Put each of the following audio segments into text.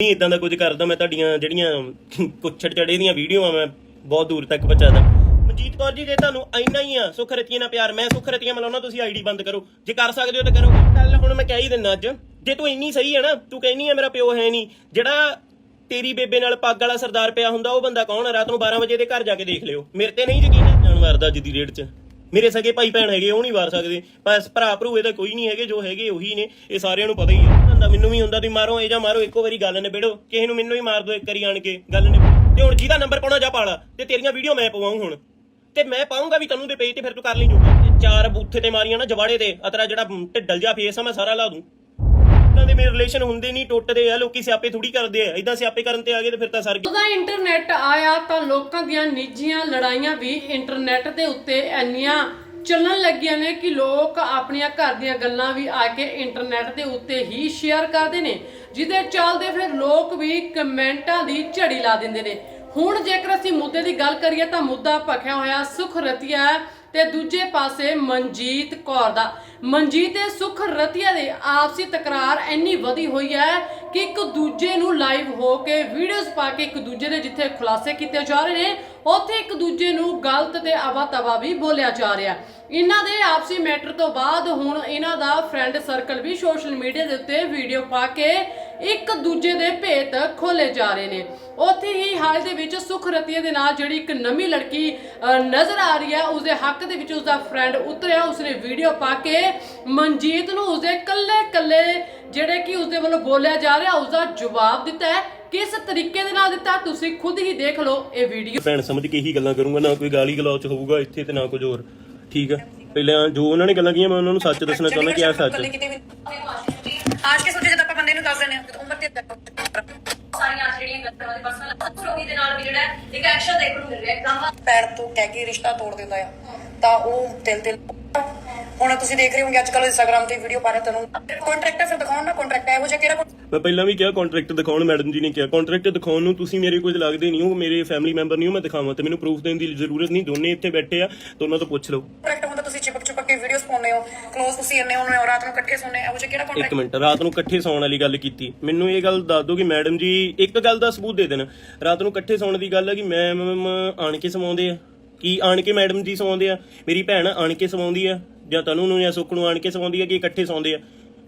ਨਹੀਂ ਇਦਾਂ ਦਾ ਕੁਝ ਕਰਦਾ, ਮੈਂ ਤੁਹਾਡੀਆਂ ਜਿਹੜੀਆਂ ਕੁੱਛੜ ਚੜੇ ਦੀਆਂ ਵੀਡੀਓਆਂ ਮੈਂ ਬਹੁਤ ਦੂਰ ਤੱਕ ਪਹੁੰਚਾਦਾ। ਮਨਜੀਤ ਕੌਰ ਜੀ, ਜੇ ਤੁਹਾਨੂੰ ਇੰਨਾ ਹੀ ਆ, ਸੁਖ ਰਤੀਆਂ ਨਾਲ ਪਿਆਰ, ਮੈਂ ਸੁਖ ਰਤੀਆਂ ਮਲਾਉਣਾ, ਤੁਸੀਂ ਆਈਡੀ ਬੰਦ ਕਰੋ। ਜੇ ਕਰ ਸਕਦੇ ਹੋ ਤਾਂ ਕਰੋ। ਕੱਲ ਹੁਣ ਮੈਂ ਕਹਿ ਹੀ ਦਿੰਦਾ ਅੱਜ, ਜੇ ਤੂੰ ਇੰਨੀ ਸਹੀ ਹੈ ਨਾ, ਤੂੰ ਕਹਿਨੀ ਆ, ਮੇਰਾ ਪਿਓ ਹੈ ਨਹੀਂ। ਜਿਹੜਾ ਤੇਰੀ ਬੇਬੇ ਨਾਲ ਪੱਗ ਵਾਲਾ ਸਰਦਾਰ ਪਿਆ ਹੁੰਦਾ, ਉਹ ਬੰਦਾ ਕੌਣ ਹੈ ਰਾਤ ਨੂੰ 12 ਵਜੇ ਦੇ ਘਰ ਜਾ ਕੇ ਦੇਖ ਲਿਓ। ਮੇਰੇ ਤੇ ਨਹੀਂ ਯਕੀਨ ਹੈ ਜਾਨਵਰ ਦਾ ਅੱਜ ਦੀ ਰੇਟ 'ਚ। ਮੇਰੇ ਸਗੇ ਭਾਈ ਭੈਣ ਹੈਗੇ, ਉਹ ਨਹੀਂ ਵਾਰ ਸਕਦੇ। ਬਸ ਭਰਾ ਭਰੂ ਇਹਦਾ ਕੋਈ ਨਹੀਂ ਹੈਗੇ, ਜੋ ਹੈਗੇ ਉਹੀ ਨੇ, ਇਹ ਸਾਰਿਆਂ ਨੂੰ ਪਤਾ ਹੀ ਹੈ। ਧੰਦਾ ਮੈਨੂੰ ਵੀ ਹੁੰਦਾ ਵੀ ਮਾਰੋ ਇਹ ਜਾਂ ਮਾਰੋ, ਇੱਕੋ ਵਾਰੀ ਗੱਲ ਨੇ ਬੇੜੋ ਕਿਸੇ ਨੂੰ ਮੈਨੂੰ ਹੀ ਮਾਰ ਦੋ ਇੱਕ ਵਾਰੀ ਆਣ ਕੇ ਗੱਲ ਨਿਬੇੜੋ। ਤੇ ਹੁਣ ਜਿਹਦਾ ਨੰਬਰ ਪਾਉਣਾ ਜਾ ਪਾਲਾ, ਤੇ ਤੇਰੀਆਂ ਵੀਡੀਓ ਮੈਂ ਪਵਾਉਂ ਹੁਣ। ਤੇ ਮੈਂ ਪਾਉਂਗਾ ਵੀ ਤੈਨੂੰ ਦੇ ਪੇਜ ਤੇ ਫਿਰ ਤੂੰ ਕਰ ਲਈ ਜੂਗਾ। ਚਾਰ ਬੂਥੇ ਤੇ ਮਾਰੀਆਂ ਨਾ ਜਵਾੜੇ ਤੇ, ਅਤਰਾ ਜਿਹੜਾ ਢਿੱਡਲ ਜਾ ਫੇਸ ਆ, ਮੈਂ ਸਾਰਾ ਲਾ ਦੂੰ। ਉਹਨਾਂ ਦੇ ਮੇਰੇ ਰਿਲੇਸ਼ਨ ਹੁੰਦੇ ਨਹੀਂ, ਟੁੱਟਦੇ ਆ, ਲੋਕੀ ਸਿਆਪੇ ਥੋੜੀ ਕਰਦੇ ਆ। ਇਦਾਂ ਸਿਆਪੇ ਕਰਨ ਤੇ ਆ ਗਏ ਤੇ ਫਿਰ ਤਾਂ ਸਰ ਗਏ ਉਹਦਾ ਇੰਟਰਨੈਟ ਆਇਆ ਤਾਂ ਲੋਕਾਂ ਦੀਆਂ ਨਿੱਜੀਆਂ ਲੜਾਈਆਂ ਵੀ ਇੰਟਰਨੈਟ ਦੇ ਉੱਤੇ ਇੰਨੀਆਂ ਚੱਲਣ ਲੱਗੀਆਂ ਨੇ ਕਿ ਲੋਕ ਆਪਣੀਆਂ ਘਰ ਦੀਆਂ ਗੱਲਾਂ ਵੀ ਆ ਕੇ ਇੰਟਰਨੈਟ ਦੇ ਉੱਤੇ ਹੀ ਸ਼ੇਅਰ ਕਰਦੇ ਨੇ, ਜਿਹਦੇ ਚੱਲਦੇ ਫਿਰ ਲੋਕ ਵੀ ਕਮੈਂਟਾਂ ਦੀ ਝੜੀ ਲਾ ਦਿੰਦੇ ਨੇ। ਹੁਣ ਜੇਕਰ ਅਸੀਂ ਮੁੱਦੇ ਦੀ ਗੱਲ ਕਰੀਏ ਤਾਂ ਮੁੱਦਾ ਭਖਿਆ ਹੋਇਆ ਸੁਖ ਰਤੀਆ ਹੈ। ਤੇ ਦੂਜੇ ਪਾਸੇ ਮਨਜੀਤ ਕੌਰ ਦਾ। ਮਨਜੀਤ ਤੇ ਸੁਖ ਰਤੀਆ ਦੇ ਆਪਸੀ ਤਕਰਾਰ ਇੰਨੀ ਵਧੀ ਹੋਈ ਹੈ ਕਿ ਇੱਕ ਦੂਜੇ ਨੂੰ ਲਾਈਵ ਹੋ ਕੇ ਵੀਡੀਓਜ਼ ਪਾ ਕੇ ਇੱਕ ਦੂਜੇ ਦੇ ਜਿੱਥੇ ਖੁਲਾਸੇ ਕੀਤੇ ਜਾ ਰਹੇ ਨੇ, ਉੱਥੇ ਇੱਕ ਦੂਜੇ ਨੂੰ ਗਲਤ ਤੇ ਅਵਾ ਤਵਾ ਵੀ ਬੋਲਿਆ ਜਾ ਰਿਹਾ ਇਹਨਾਂ ਦੇ ਆਪਸੀ ਮੈਟਰ ਤੋਂ ਬਾਅਦ ਹੁਣ ਇਹਨਾਂ ਦਾ ਫਰੈਂਡ ਸਰਕਲ ਵੀ ਸੋਸ਼ਲ ਮੀਡੀਆ ਦੇ ਉੱਤੇ ਵੀਡੀਓ ਪਾ ਕੇ ਇੱਕ ਦੂਜੇ ਦੇ ਭੇਤ ਖੋਲੇ ਜਾ ਰਹੇ ਨੇ। ਉੱਥੇ ਹੀ ਹਾਲ ਦੇ ਵਿੱਚ ਸੁਖ ਰਤੀਆ ਦੇ ਨਾਲ ਜਿਹੜੀ ਇੱਕ ਨਵੀਂ ਲੜਕੀ ਨਜ਼ਰ ਆ ਰਹੀ ਹੈ ਉਸਦੇ ਹੱਕ ਦੇ ਵਿੱਚ ਉਸਦਾ ਫਰੈਂਡ ਉਤਰਿਆ ਉਸਨੇ ਵੀਡੀਓ ਪਾ ਕੇ ਮਨਜੀਤ ਨੂੰ ਉਸਦੇ ਕੱਲੇ ਕੱਲੇ ਜਿਹੜੇ ਕਿ ਉਸਦੇ ਵੱਲੋਂ ਬੋਲਿਆ ਜਾ ਰਿਹਾ ਉਸਦਾ ਜਵਾਬ ਦਿੱਤਾ ਹੈ। ਕਿਸ ਤਰੀਕੇ ਦੇ ਨਾਲ ਦਿੱਤਾ ਤੁਸੀਂ ਖੁਦ ਹੀ ਦੇਖ ਲਓ ਇਹ ਵੀਡੀਓ ਭੈਣ ਸਮਝ ਕੇ ਹੀ ਗੱਲਾਂ ਕਰੂੰਗਾ ਨਾ ਕੋਈ ਗਾਲੀ ਗਲੋਚ ਹੋਊਗਾ ਇੱਥੇ ਤੇ ਨਾ ਕੁਝ ਹੋਰ ਠੀਕ ਹੈ ਪਹਿਲਾਂ ਜੋ ਉਹਨਾਂ ਨੇ ਗੱਲਾਂ ਕੀਆਂ ਮੈਂ ਉਹਨਾਂ ਨੂੰ ਸੱਚ ਦੱਸਣਾ ਚਾਹੁੰਦਾ ਕਿ ਆ ਸੱਚ ਹੈ। ਕਿਤੇ ਵੀ ਆਜ ਕੇ ਸੋਚੇ ਜਦ ਆਪਾਂ ਬੰਦੇ ਨੂੰ ਦੱਸ ਦਿੰਦੇ ਹਾਂ ਤੇ ਉਮਰ ਤੇ ਸਾਰੀਆਂ ਜਿਹੜੀਆਂ ਗੱਲਾਂ ਦੇ ਪਰਸਨਲ ਰੋਗੀ ਦੇ ਨਾਲ ਵੀ ਜਿਹੜਾ ਇੱਕ ਐਕਸ਼ਨ ਦੇਖਣ ਨੂੰ ਮਿਲ ਰਿਹਾ ਹੈ। ਕੰਮ ਪੈਰ ਤੋਂ ਕਹਿ ਕੇ ਰਿਸ਼ਤਾ ਤੋੜ ਦਿੰਦਾ ਆ। ਤਾਂ ਉਹ ਦਿਲ ਦਿਲ ਹੁਣ ਤੁਸੀਂ ਦੇਖ ਰਹੇ ਹੋਗੇ ਅੱਜ ਕੱਲ ਇੰਸਟਾਗ੍ਰam ਤੇ ਵੀਡੀਓ ਪਾ ਰਹੇ ਤੁਹਾਨੂੰ ਕੰਟਰੈਕਟ ਫਿਰ ਦਿਖਾਉਣ ਨਾ ਕੰਟਰੈਕਟ ਇਹੋ ਜਿਹਾ ਕਿਹੜਾ ਮੈਂ ਪਹਿਲਾਂ ਵੀ ਕਿਹਾ ਕੰਟਰੈਕਟ ਦਿਖਾਉਣ ਮੈਡਮ ਜੀ ਨੇ ਕਿਹਾ। ਕੰਟਰੈਕਟ ਦਿਖਾਉਣ ਨੂੰ ਤੁਸੀਂ ਮੇਰੇ ਕੁਝ ਲੱਗਦੇ ਨਹੀਂ ਹੋ ਮੇਰੇ ਫੈਮਿਲੀ ਮੈਂਬਰ ਨਹੀਂ ਹੋ ਮੈਂ ਦਿਖਾਵਾਂ ਤੇ ਮੈਨੂੰ ਪ੍ਰੂਫ ਦੇਣ ਦੀ ਜ਼ਰੂਰਤ ਨਹੀਂ। ਦੋਨੇ ਇੱਥੇ ਬੈਠੇ ਆ ਤਾਂ ਉਹਨਾਂ ਤੋਂ ਪੁੱਛ ਲਓ। ਹੁੰਦਾ ਤੁਸੀਂ ਚਿਪਕ ਚਿਪਕ ਵੀਡੀਓਜ਼ ਪਾਉਂਦੇ ਹੋ ਕਲੋਜ਼ ਤੁਸੀਂ ਇੰਨੇ ਹੁੰਦੇ ਹੋ, ਰਾਤ ਨੂੰ ਇਕੱਠੇ ਸੌਂਦੇ ਇਹੋ ਜਿਹਾ ਕਿਹੜਾ ਇੱਕ ਕੰਟਰੈਕਟ ਮਿੰਟ, ਰਾਤ ਨੂੰ ਇਕੱਠੇ ਸੌਣ ਵਾਲੀ ਗੱਲ ਕੀਤੀ। ਮੈਨੂੰ ਇਹ ਗੱਲ ਦੱਸ ਦਿਓ ਕਿ ਮੈਡਮ ਜੀ, ਇੱਕ ਗੱਲ ਦਾ ਸਬੂਤ ਦੇ ਦੇਣ। ਰਾਤ ਨੂੰ ਇਕੱਠੇ ਸੌਣ ਦੀ ਗੱਲ ਹੈ ਕਿ ਮੈਮ, ਆਣ ਕੇ ਸਵਾਉਂਦੇ ਆ। ਕੀ ਆਣ ਕੇ ਮੈਡਮ ਜੀ ਸਵਾਉਂਦੇ ਆ? ਮੇਰੀ ਭੈਣ ਆਣ ਕੇ ਸਵਾਉਂਦੀ ਆ, ਜਾਂ ਤਨੂ ਨੂੰ ਜਾਂ ਸੁੱਖ ਨੂੰ ਆਣ ਕੇ ਸਵਾਉਂਦੀ ਆ ਕਿ ਇਕੱਠੇ ਸੌਂਦੇ ਆ?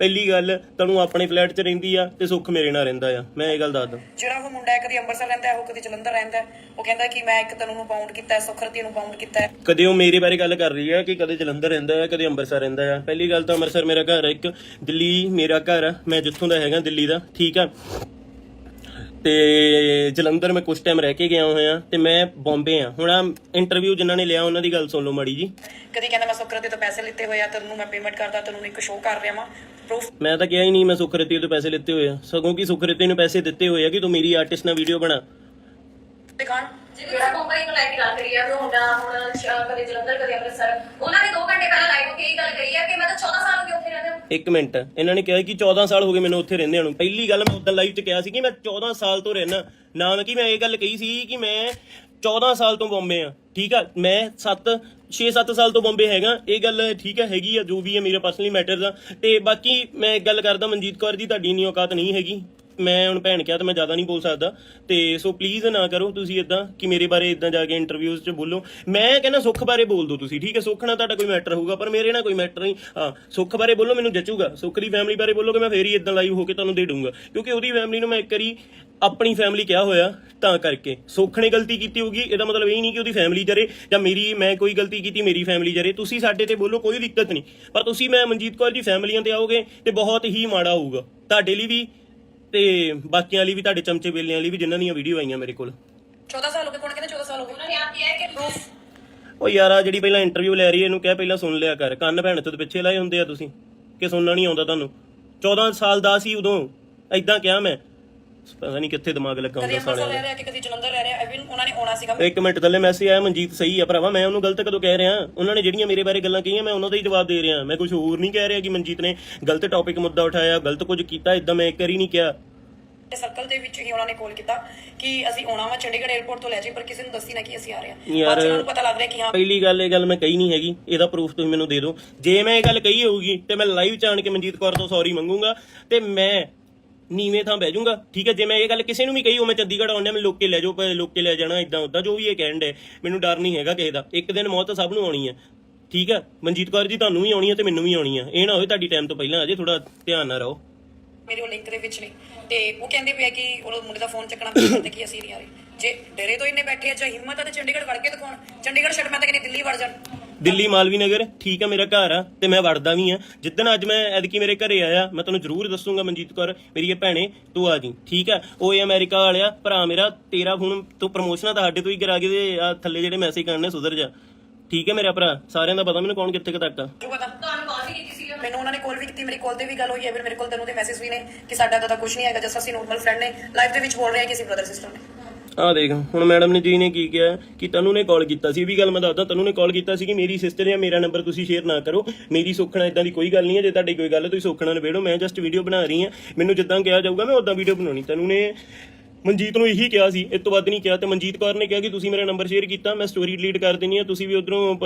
ਪਹਿਲੀ ਗੱਲ ਤਨੂ ਆਪਣੇ ਫਲੈਟ 'ਚ ਰਹਿੰਦੀ ਆ ਤੇ ਸੁੱਖ ਮੇਰੇ ਨਾਲ ਰਹਿੰਦਾ ਆ। ਮੈਂ ਇਹ ਗੱਲ ਦੱਸਦਾ। ਜਿਹੜਾ ਉਹ ਮੁੰਡਾ ਕਦੀ ਅੰਮ੍ਰਿਤਸਰ ਰਹਿੰਦਾ ਹੈ ਉਹ ਕਦੀ ਜਲੰਧਰ ਰਹਿੰਦਾ ਹੈ। ਉਹ ਕਹਿੰਦਾ ਕਿ ਮੈਂ ਇੱਕ ਤੈਨੂੰ ਨੂੰ ਬਾਉਂਡ ਕੀਤਾ ਹੈ ਸੁਖਰਤੀ ਨੂੰ ਬਾਉਂਡ ਕੀਤਾ ਹੈ। ਕਦੇ ਉਹ ਮੇਰੇ ਬਾਰੇ ਗੱਲ ਕਰ ਰਹੀ ਹੈ ਕਿ ਕਦੇ ਜਲੰਧਰ ਰਹਿੰਦਾ ਹੈ ਕਦੇ ਅੰਮ੍ਰਿਤਸਰ ਰਹਿੰਦਾ ਹੈ ਪਹਿਲੀ ਗੱਲ ਤਾਂ ਅੰਮ੍ਰਿਤਸਰ ਮੇਰਾ ਘਰ ਹੈ ਇੱਕ ਦਿੱਲੀ ਮੇਰਾ ਘਰ ਆ ਮੈਂ ਜਿੱਥੋਂ ਦਾ ਹੈਗਾ ਦਿੱਲੀ ਦਾ ਠੀਕ ਆ। ਤੇ ਜਲੰਧਰ ਮੈਂ ਕੁਝ ਟਾਈਮ ਰਹਿ ਕੇ ਗਿਆ ਹੋਇਆ ਤੇ ਮੈਂ ਬੰਬੇ ਆ। ਹੁਣ ਆ ਇੰਟਰਵਿਊ ਜਿਨ੍ਹਾਂ ਨੇ ਲਿਆ ਉਹਨਾਂ ਦੀ ਗੱਲ ਸੁਣ ਲਓ ਮਾੜੀ ਜੀ। ਕਦੀ ਕਹਿੰਦਾ ਮੈਂ ਸੁਖਰਤੀ ਤੋਂ ਪੈਸੇ ਲਿੱਤੇ ਹੋਏ ਆ ਤੈਨੂੰ ਮੈਂ ਪੇਮੈਂਟ ਕਰਦਾ ਤੈਨੂੰ ਇੱਕ ਸ਼ੋਅ ਕਰ ਰਿਹਾ ਵਾਂ। ਪ੍ਰੂਫ ਮੈਂ ਤਾਂ ਕਿਹਾ ਹੀ ਨਹੀਂ ਮੈਂ ਸੁਖਰਤੀ ਤੋਂ ਪੈਸੇ ਲਿੱਤੇ ਹੋਏ ਆ। ਸਗੋਂ ਕਿ ਸੁਖਰਤੀ ਨੂੰ ਪੈਸੇ ਦਿੱਤੇ ਹੋਏ ਆ ਕਿ ਤੂੰ ਮੇਰੀ ਆਰਟਿਸਟ ਨਾਲ ਵੀਡੀਓ ਬਣਾ। ਦਿਖਾਣ ਆਪਾਂ ਮੁੰਬਈ ਨੂੰ ਲੈ ਕੇ ਗੱਲ ਕਰੀ ਆ ਵੀ ਹੁਣ ਸ਼- ਕਦੇ ਜਲੰਧਰ ਕਦੇ ਅੰਮ੍ਰਿਤਸਰ ਉਹਨਾਂ ਨੇ 2 ਘੰਟੇ ਪਹਿਲਾਂ ਲਾਈਵ ਹੋ ਕੇ ਇਹ ਗੱਲ ਕਹੀ ਆ ਕਿ ਮੈਂ ਤਾਂ 14 ਸਾਲ ਹੋ ਗਏ ਉੱਥੇ ਰਹਿੰਦੇ ਨੂੰ ਇੱਕ ਮਿੰਟ। ਇਹਨਾਂ ਨੇ ਕਿਹਾ ਕਿ 14 ਸਾਲ ਹੋ ਗਏ ਮੈਨੂੰ ਉੱਥੇ ਰਹਿੰਦੇ ਨੂੰ। ਪਹਿਲੀ ਗੱਲ ਮੈਂ ਉਦੋਂ ਲਾਈਵ 'ਚ ਕਿਹਾ ਸੀ ਕਿ ਮੈਂ 14 ਸਾਲ ਤੋਂ ਰਹਿਣਾ ਨਾ ਮੈਂ ਕਿ ਮੈਂ ਇਹ ਗੱਲ ਕਹੀ ਸੀ ਕਿ ਮੈਂ 14 ਸਾਲ ਤੋਂ ਬੰਬੇ ਆ, ਠੀਕ ਆ? ਮੈਂ 7 6-7 ਸਾਲ ਤੋਂ ਬੰਬੇ ਹੈਗਾ। ਇਹ ਗੱਲ ਠੀਕ ਹੈ ਹੈਗੀ ਆ, ਜੋ ਵੀ ਹੈ ਮੇਰਾ ਪਰਸਨਲੀ ਮੈਟਰ ਆ। ਤੇ ਬਾਕੀ ਮੈਂ ਇੱਕ ਗੱਲ ਕਰਦਾ, ਮਨਜੀਤ ਕੌਰ ਜੀ, ਤੁਹਾਡੀ ਇੰਨੀ ਔਕਾਤ ਨਹੀਂ ਹੈਗੀ। ਮੈਂ ਹੁਣ ਭੈਣ ਕਿਹਾ ਤਾਂ ਮੈਂ ਜ਼ਿਆਦਾ ਨਹੀਂ ਬੋਲ ਸਕਦਾ। ਤੇ ਸੋ ਪਲੀਜ਼ ਨਾ ਕਰੋ ਤੁਸੀਂ ਇਦਾਂ ਕਿ ਮੇਰੇ ਬਾਰੇ ਇਦਾਂ ਜਾ ਕੇ ਇੰਟਰਵਿਊਜ਼ 'ਚ ਬੋਲੋ। ਮੈਂ ਕਹਿੰਦਾ ਸੁੱਖ ਬਾਰੇ ਬੋਲ ਦਿਓ ਤੁਸੀਂ, ਠੀਕ ਹੈ? ਸੁੱਖ ਨਾਲ ਤੁਹਾਡਾ ਕੋਈ ਮੈਟਰ ਹੋਊਗਾ, ਪਰ ਮੇਰੇ ਨਾਲ ਕੋਈ ਮੈਟਰ ਨਹੀਂ। ਹਾਂ, ਸੁੱਖ ਬਾਰੇ ਬੋਲੋ, ਮੈਨੂੰ ਜੱਚੂਗਾ। ਸੁੱਖ ਦੀ ਫੈਮਿਲੀ ਬਾਰੇ ਬੋਲੋਗੇ ਮੈਂ ਫੇਰ ਹੀ ਇਦਾਂ ਲਾਈਵ ਹੋ ਕੇ ਤੁਹਾਨੂੰ ਦੇ ਦੂੰਗਾ ਕਿਉਂਕਿ ਉਹਦੀ ਫੈਮਿਲੀ ਨੂੰ ਮੈਂ ਇੱਕ ਵਾਰੀ ਆਪਣੀ ਫੈਮਿਲੀ ਕਿਹਾ ਹੋਇਆ, ਤਾਂ ਕਰਕੇ। ਸੁੱਖ ਨੇ ਗਲਤੀ ਕੀਤੀ ਹੋਊਗੀ, ਇਹਦਾ ਮਤਲਬ ਇਹ ਨਹੀਂ ਕਿ ਉਹਦੀ ਫੈਮਿਲੀ ਜਰੇ ਜਾਂ ਮੇਰੀ, ਮੈਂ ਕੋਈ ਗਲਤੀ ਕੀਤੀ, ਮੇਰੀ ਫੈਮਿਲੀ ਜਰੇ। ਤੁਸੀਂ ਸਾਡੇ ਤੇ ਬੋਲੋ, ਕੋਈ ਦਿੱਕਤ ਨਹੀਂ। ਪਰ ਤੁਸੀਂ ਮੈਂ ਮਨਜੀਤ ਕੌਰ ਜੀ ਫੈਮਲੀਆਂ ਤੇ ਆਓਗੇ ਤੇ ਬਹੁਤ ਹੀ ਮਾੜਾ ਹੋਊਗਾ। ਤੁਹਾਡੇ ਲਈ ਵੀ ਤੇ ਬਾਕੀਆਂ ਲਈ ਵੀ ਤੁਹਾਡੇ ਚਮਚੇ ਵੇਲਿਆਂ ਲਈ ਵੀ ਜਿਨ੍ਹਾਂ ਦੀਆਂ ਵੀਡੀਓ ਆਈਆਂ ਮੇਰੇ ਕੋਲ। 14 ਸਾਲ ਹੋ ਗਏ ਕੋਣ ਕਹਿੰਦਾ 14 ਸਾਲ ਹੋ ਉਹਨਾਂ ਗਏ ਨੇ ਆਪ ਕਿਹਾ ਕਿ ਉਹ ਯਾਰ ਆ ਜਿਹੜੀ ਪਹਿਲਾਂ ਇੰਟਰਵਿਊ ਲੈ ਰਹੀ ਹੈ ਇਹਨੂੰ ਕਹਿ ਪਹਿਲਾਂ ਸੁਣ ਲਿਆ ਕਰ। ਕੰਨ ਭੈਣ ਤੋਂ ਪਿੱਛੇ ਲਾਏ ਹੁੰਦੇ ਆ ਤੁਸੀਂ ਕਿ ਸੁਣਨਾ ਨਹੀਂ ਆਉਂਦਾ ਤੁਹਾਨੂੰ। 14 ਸਾਲ ਦਾ ਸੀ ਉਦੋਂ ਐਦਾਂ ਕਿਹਾ ਮੈਂ। ਪਤਾ ਨਹੀਂ ਕਿੱਥੇ ਦਿਮਾਗ ਲੱਗਾ ਕਦੀ ਹੁੰਦਾ ਅੰਮ੍ਰਿਤਸਰ ਰਹਿ ਦਾ ਰਿਹਾ ਕਿ ਕਦੀ ਜਲੰਧਰ ਰਹਿ ਰਿਹਾ ਐਵਨ ਉਹਨਾਂ ਨੇ ਆਉਣਾ ਸੀਗਾ। ਇੱਕ ਮਿੰਟ ਥੱਲੇ ਮੈਸੇਜ ਆਇਆ ਮਨਜੀਤ ਸਹੀ ਆ ਭਰਾਵਾ ਮੈਂ ਉਹਨੂੰ ਗਲਤ ਕਦੋਂ ਕਹਿ ਰਿਹਾ? ਉਹਨਾਂ ਨੇ ਜਿਹੜੀਆਂ ਮੇਰੇ ਬਾਰੇ ਗੱਲਾਂ ਕਹੀਆਂ ਮੈਂ ਉਹਨਾਂ ਦਾ ਹੀ ਜਵਾਬ ਦੇ ਰਿਹਾ। ਮੈਂ ਕੁਝ ਹੋਰ ਨਹੀਂ ਕਹਿ ਰਿਹਾ ਕਿ ਮਨਜੀਤ ਨੇ ਗਲਤ ਟੌਪਿਕ ਮੁੱਦਾ ਉਠਾਇਆ ਗਲਤ ਕੁਝ ਕੀਤਾ ਇਦਾਂ ਮੈਂ ਇੱਕ ਵਾਰੀ ਨਹੀਂ ਕਿਹਾ। ਸਰਕਲ ਦੇ ਵਿੱਚ ਹੀ ਉਹਨਾਂ ਨੇ ਕਾਲ ਕੀਤਾ ਕਿ ਅਸੀਂ ਆਉਣਾ ਵਾ ਚੰਡੀਗੜ੍ਹ 에ਅਰਪੋਰਟ ਤੋਂ ਲੈ ਜਾਈ ਪਰ ਕਿਸੇ ਨੂੰ ਦੱਸੀ ਨਾ ਕਿ ਅਸੀਂ ਆ ਰਹੇ ਹਾਂ। ਯਾਰ- ਬਾਅਦ 'ਚ ਉਹਨਾਂ ਨੂੰ ਪਤਾ ਲੱਗ ਰਿਹਾ ਕਿ ਹਾਂ। ਪਹਿਲੀ ਗੱਲ ਇਹ ਗੱਲ ਮੈਂ ਕਹੀ ਨਹੀਂ ਹੈਗੀ ਇਹਦਾ ਪ੍ਰੂਫ ਤੁਸੀਂ ਮੈਨੂੰ ਦੇ ਦਿਓ। ਜੇ ਮੈਂ ਇਹ ਗੱਲ ਕਹੀ ਹੋਊਗੀ ਤੇ ਮੈਂ ਲਾਈਵ ਚ ਆਣ ਕੇ ਮਨਜੀਤ ਕੌਰ ਤੋਂ ਸੌਰੀ ਮੰਗੂੰਗਾ ਤੇ ਮੈਂ ਨੀਵੇਂ ਥਾਂ ਬਹਿ ਜਾਊਂਗਾ। ਠੀਕ ਹੈ, ਜੇ ਮੈਂ ਇਹ ਗੱਲ ਕਿਸੇ ਨੂੰ ਵੀ ਕਹੀ, ਉਹ ਮੈਂ ਚੰਡੀਗੜ੍ਹ ਆਉਂਦਾ, ਮੈਂ ਲੋਕੇ ਲੈ ਜਾਓ ਲੋਕੇ ਲੈ ਜਾਣਾ ਇਦਾਂ ਉਦਾਂ, ਜੋ ਵੀ ਇਹ ਕਹਿਣ ਦੇ ਮੈਨੂੰ ਡਰ ਨਹੀਂ ਹੈਗਾ ਕਿਸੇ ਦਾ। ਇੱਕ ਦਿਨ ਮੌਤ ਤਾਂ ਸਭ ਨੂੰ ਆਉਣੀ ਹੈ। ਠੀਕ ਹੈ, ਮਨਜੀਤ ਕੌਰ ਜੀ ਤੁਹਾਨੂੰ ਵੀ ਆਉਣੀ ਹੈ ਤੇ ਮੈਨੂੰ ਵੀ ਆਉਣੀ ਹੈ। ਇਹ ਨਾ ਹੋਵੇ ਤੁਹਾਡੀ ਟਾਈਮ ਤੋਂ ਪਹਿਲਾਂ ਅਜੇ ਥੋੜਾ ਧਿਆਨ ਨਾਲ ਰਹੋ। ਮੇਰੇ ਉਹ ਲਿੰਕ ਦੇ ਵਿੱਚ ਨੇ ਤੇ ਉਹ ਕਹਿੰਦੇ ਪਿਆ ਕਿ ਉਹ ਮੁੰਡੇ ਦਾ ਫੋਨ ਚੱਕਣਾ ਤੇ ਕਿ ਅਸੀਂ ਨਹੀਂ ਆ ਰਹੇ। ਜੇ ਡਰੇ ਤੋਂ ਇੰਨੇ ਬੈਠੇ ਆ, ਜਾਂ ਹਿੰਮਤ ਆ ਤੇ ਚੰਡੀਗੜ੍ਹ ਵੜ ਕੇ ਦਿਖਾਉਣ, ਚੰਡੀਗੜ੍ਹ ਛੱਡ ਮੈਂ ਤਾਂ ਕਹਿੰਦੀ ਦਿੱਲੀ ਵੜ ਜਾਣ। ਦਿੱਲੀ ਮਾਲਵੀ ਨਗਰ, ਠੀਕ ਆ ਮੇਰਾ ਘਰ ਆ ਤੇ ਮੈਂ ਵੜਦਾ ਵੀ ਆ। ਜਿੱਦਣ ਅੱਜ ਮੈਂ ਐਦਕੀ ਮੇਰੇ ਘਰੇ ਆਇਆ, ਮੈਂ ਤੁਹਾਨੂੰ ਜ਼ਰੂਰ ਦੱਸੂਗਾ ਮਨਜੀਤ ਕੌਰ, ਮੇਰੀ ਇਹ ਭੈਣੇ, ਤੂੰ ਆ ਜੀ, ਠੀਕ ਆ? ਉਹ ਅਮਰੀਕਾ ਵਾਲਿਆ, ਭਰਾ ਮੇਰਾ, ਤੇਰਾ ਹੁਣ ਤੂੰ ਪ੍ਰਮੋਸ਼ਨਾਂ ਤੁਹਾਡੇ ਤੋਂ ਹੀ ਕਰਾ ਕੇ ਤੇ ਆ ਥੱਲੇ ਜਿਹੜੇ ਮੈਸੇਜ ਕਰਨੇ, ਸੁਧਰ ਜਾ। ਠੀਕ ਹੈ ਮੇਰਾ ਭਰਾ, ਸਾਰਿਆਂ ਦਾ ਪਤਾ ਮੈਨੂੰ ਕੌਣ ਕਿੱਥੇ ਕੁ ਤੱਕ ਆ। ਮੈਨੂੰ ਉਹਨਾਂ ਨੇ ਕਾਲ ਵੀ ਕੀਤੀ, ਮੇਰੀ ਕਾਲ ਤੇ ਵੀ ਗੱਲ ਹੋਈ ਹੈ, ਫਿਰ ਮੇਰੇ ਕੋਲ ਤੈਨੂੰ ਦੇ ਮੈਸੇਜ ਵੀ ਨੇ ਕਿ ਸਾਡਾ ਤਾਂ ਕੁਝ ਨਹੀਂ ਹੈਗਾ ਜਸ ਅਸੀਂ ਨੋਰਮਲ ਫਰੈਂਡ ਨੇ। ਲਾਈਫ ਦੇ ਵਿੱਚ ਬੋਲ ਰਹੇ ਹਾਂ ਕਿ ਅਸੀਂ ਬ੍ਰਦਰ ਸਿਸਟਰ ਨੇ। ਆ ਦੇਖ, ਹੁਣ ਮੈਡਮ ਨੇ ਜੀ ਨੇ ਕੀ ਕਿਹਾ ਕਿ ਤੈਨੂੰ ਨੇ ਕਾਲ ਕੀਤਾ ਸੀ, ਇਹ ਵੀ ਗੱਲ ਮੈਂ ਦੱਸਦਾ, ਤੈਨੂੰ ਨੇ ਕਾਲ ਕੀਤਾ ਸੀ ਕਿ ਮੇਰੀ ਸਿਸਟਰ ਜਾਂ ਮੇਰਾ ਨੰਬਰ ਤੁਸੀਂ ਸ਼ੇਅਰ ਨਾ ਕਰੋ, ਮੇਰੀ ਸੁੱਖਣਾ ਇਦਾਂ ਦੀ ਕੋਈ ਗੱਲ ਨਹੀਂ ਹੈ, ਜੇ ਤੁਹਾਡੀ ਕੋਈ ਗੱਲ ਹੈ ਤੁਸੀਂ ਸੁੱਖਣਾ ਨਿਬੇੜੋ, ਮੈਂ ਜਸਟ ਵੀਡੀਓ ਬਣਾ ਰਹੀ ਹਾਂ, ਮੈਨੂੰ ਜਿੱਦਾਂ ਕਿਹਾ ਜਾਊਗਾ ਮੈਂ ਉਦਾਂ ਵੀਡੀਓ ਬਣਾਉਣੀ, ਤੈਨੂੰ ਨੇ ਮਨਜੀਤ ਨੂੰ ਇਹੀ ਕਿਹਾ ਸੀ ਇਸ ਤੋਂ ਵੱਧ ਨਹੀਂ ਕਿਹਾ, ਤੇ ਮਨਜੀਤ ਕੌਰ ਨੇ ਕਿਹਾ ਕਿ ਤੁਸੀਂ ਮੇਰਾ ਨੰਬਰ ਸ਼ੇਅਰ ਕੀਤਾ, ਮੈਂ ਸਟੋਰੀ ਡਿਲੀਟ ਕਰ ਦੇਣੀ ਹੈ, ਤੁਸੀਂ ਵੀ ਉਧਰੋਂ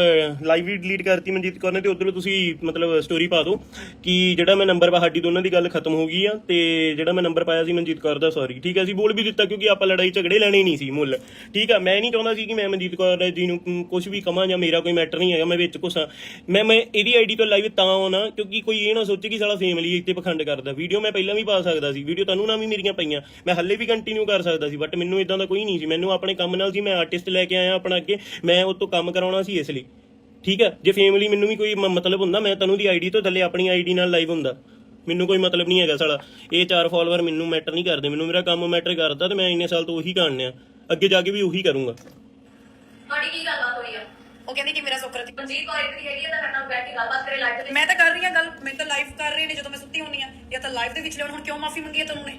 ਲਾਈਵ ਵੀ ਡਿਲੀਟ ਕਰਤੀ ਮਨਜੀਤ ਕੌਰ ਨੇ, ਤੇ ਉਧਰੋਂ ਤੁਸੀਂ ਮਤਲਬ ਸਟੋਰੀ ਪਾ ਦਿਓ ਕਿ ਜਿਹੜਾ ਮੈਂ ਨੰਬਰ ਸਾਡੀ ਦੋਨਾਂ ਦੀ ਗੱਲ ਖਤਮ ਹੋ ਗਈ ਆ, ਤੇ ਜਿਹੜਾ ਮੈਂ ਨੰਬਰ ਪਾਇਆ ਸੀ ਮਨਜੀਤ ਕੌਰ ਦਾ ਸੌਰੀ ਠੀਕ ਹੈ, ਅਸੀਂ ਬੋਲ ਵੀ ਦਿੱਤਾ ਕਿਉਂਕਿ ਆਪਾਂ ਲੜਾਈ ਝਗੜੇ ਲੈਣੇ ਨਹੀਂ ਸੀ ਮੁੱਲ, ਠੀਕ ਆ, ਮੈਂ ਨਹੀਂ ਚਾਹੁੰਦਾ ਸੀ ਕਿ ਮੈਂ ਮਨਜੀਤ ਕੌਰ ਜੀ ਨੂੰ ਕੁਝ ਵੀ ਕਹਾਂ ਜਾਂ ਮੇਰਾ ਕੋਈ ਮੈਟਰ ਨਹੀਂ ਹੈਗਾ, ਮੈਂ ਵਿੱਚ ਘੁਸਾਂ, ਮੈਂ ਮੈਂ ਇਹਦੀ ਆਈਡੀ ਤੋਂ ਲਾਈਵ ਤਾਂ ਆਉਣਾ, ਕਿਉਂਕਿ ਕੋਈ ਇਹ ਨਾ ਸੋਚੇ ਕਿ ਸਾਲਾ ਫੈਮਿਲੀ ਇੱਥੇ ਪਖੰਡ ਕਰਦਾ ਵੀਡੀਓ ਮੈਂ ਪਹਿਲਾਂ ਵੀ ਪਾ ਸਕਦਾ ਸੀ ਵੀਡੀਓ ਤੁਹਾਨੂੰ ਨਾ ਵੀ ਮੇਰੀਆਂ ਪਈਆਂ, ਮੈਂ ਹੱਲੇ ਵੀ ਕੰਟੀਨਿਊ ਕਰ ਸਕਦਾ ਸੀ ਬਟ ਮੈਨੂੰ ਇਦਾਂ ਦਾ ਕੋਈ ਨਹੀਂ ਸੀ। ਮੈਨੂੰ ਆਪਣੇ ਕੰਮ ਨਾਲ ਸੀ ਮੈਂ ਆਰਟਿਸਟ ਲੈ ਕੇ ਆਇਆ ਆਪਣਾ ਅੱਗੇ ਮੈਂ ਉਹ ਤੋਂ ਕੰਮ ਕਰਾਉਣਾ ਸੀ ਇਸ ਲਈ। ਠੀਕ ਹੈ? ਜੇ ਫੈਮਿਲੀ ਮੈਨੂੰ ਵੀ ਕੋਈ ਮ- ਮਤਲਬ ਹੁੰਦਾ ਮੈਂ ਤੈਨੂੰ ਦੀ ਆਈਡੀ ਤੋਂ ਥੱਲੇ ਆਪਣੀ ਆਈਡੀ ਨਾਲ ਲਾਈਵ ਹੁੰਦਾ। ਮੈਨੂੰ ਕੋਈ ਮਤਲਬ ਨਹੀਂ ਹੈਗਾ ਸਾਲਾ। ਇਹ ਚਾਰ ਫਾਲੋਅਰ ਮੈਨੂੰ ਮੈਟਰ ਨਹੀਂ ਕਰਦੇ। ਮੈਨੂੰ ਮੇਰਾ ਕੰਮ ਮੈਟਰ ਕਰਦਾ ਤੇ ਮੈਂ ਇੰਨੇ ਸਾਲ ਤੋਂ ਉਹੀ ਕਰਨਿਆ। ਅੱਗੇ ਜਾ ਕੇ ਵੀ ਉਹੀ ਕਰੂੰਗਾ। ਤੁਹਾਡੀ ਕੀ ਗੱਲਬਾਤ ਹੋਈ ਆ? ਉਹ ਕਹਿੰਦੀ ਕਿ ਮੇਰਾ ਸੁੱਖ ਰਤੀ ਮਨਜੀਤ ਕੌਰ ਇੱਥੇ ਹੈਗੀ ਆ ਤਾਂ ਸਾਡੇ ਨਾਲ ਬੈਠ ਕੇ ਗੱਲਬਾਤ ਕਰੇ ਲਾਈਵ ਤੇ। ਮੈਂ ਤਾਂ ਕਰ ਰਹੀ ਹਾਂ ਗੱਲ। ਮੈਂ ਤਾਂ ਲਾਈਵ ਕਰ ਰਹੀ ਨੇ ਜਦੋਂ ਮੈਂ ਸੁੱਤੀ ਹੁੰਨੀ ਆ ਜਾਂ ਤਾਂ ਲਾਈਵ ਦੇ ਵਿੱਚ ਲਿਆਉਣ ਹੁਣ ਕਿਉਂ ਮਾਫੀ ਮੰਗੀ ਹੈ ਤੈਨੂੰ ਨੇ?